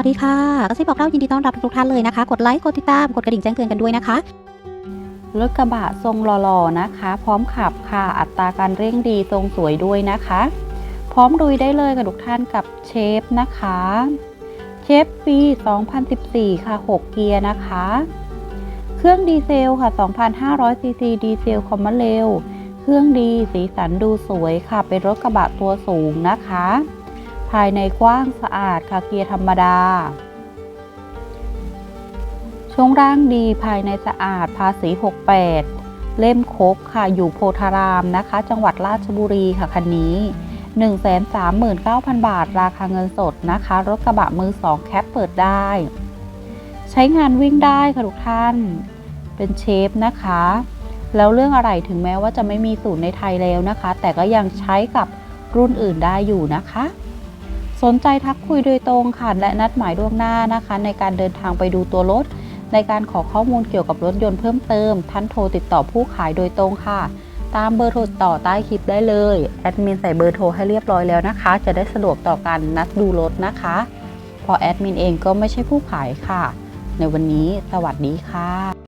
วัสดีค่ะกระซิบบอกเล่ายินดีต้อนรับทุกท่านเลยนะคะ กดไลค์ กดติดตาม กดกระดิ่งแจ้งเตือนกันด้วยนะคะ รถกระบะทรงหล่อๆนะคะ พร้อมขับค่ะ อัตราการเร่งดีทรงสวยด้วยนะคะ พร้อมลุยได้เลยกับทุกท่านกับเชฟนะคะ เชฟปี2014 ค่ะ 6 เกียร์นะคะ เครื่องดีเซลค่ะ2,500ซีซีดีเซลคอมมาเร็วเครื่องดีสีสันดูสวยค่ะ เป็นรถกระบะตัวสูงนะคะ ภายในกว้างสะอาดค่ะเกียร์ธรรมดา ช่วงร่างดีภายในสะอาดภาษี 68 เล่มคบค่ะอยู่โพธารามนะคะ จังหวัดราชบุรีค่ะคันนี้ 139,000 บาทราคาเงินสดนะคะ รถกระบะมือ2แคปเปิดได้ ใช้งานวิ่งได้ค่ะทุกท่าน เป็นเชฟนะคะ แล้วเรื่องอะไรถึงแม้ว่าจะไม่มีศูนย์ในไทยแล้วนะคะ แต่ก็ยังใช้กับรุ่นอื่นได้อยู่นะคะ สนใจทักคุยโดยตรงค่ะและนัดหมายล่วงหน้านะคะ ในการเดินทางไปดูตัวรถ ในการขอข้อมูลเกี่ยวกับรถยนต์เพิ่มเติม ท่านโทรติดต่อผู้ขายโดยตรงค่ะ ตามเบอร์โทรต่อใต้คลิปได้เลยแอดมินใส่เบอร์โทรให้เรียบร้อยแล้วนะคะ จะได้สะดวกต่อการนัดดูรถนะคะเพอแอดมินเองก็ไม่ใช่ผู้ขายค่ะ ในวันนี้สวัสดีค่ะ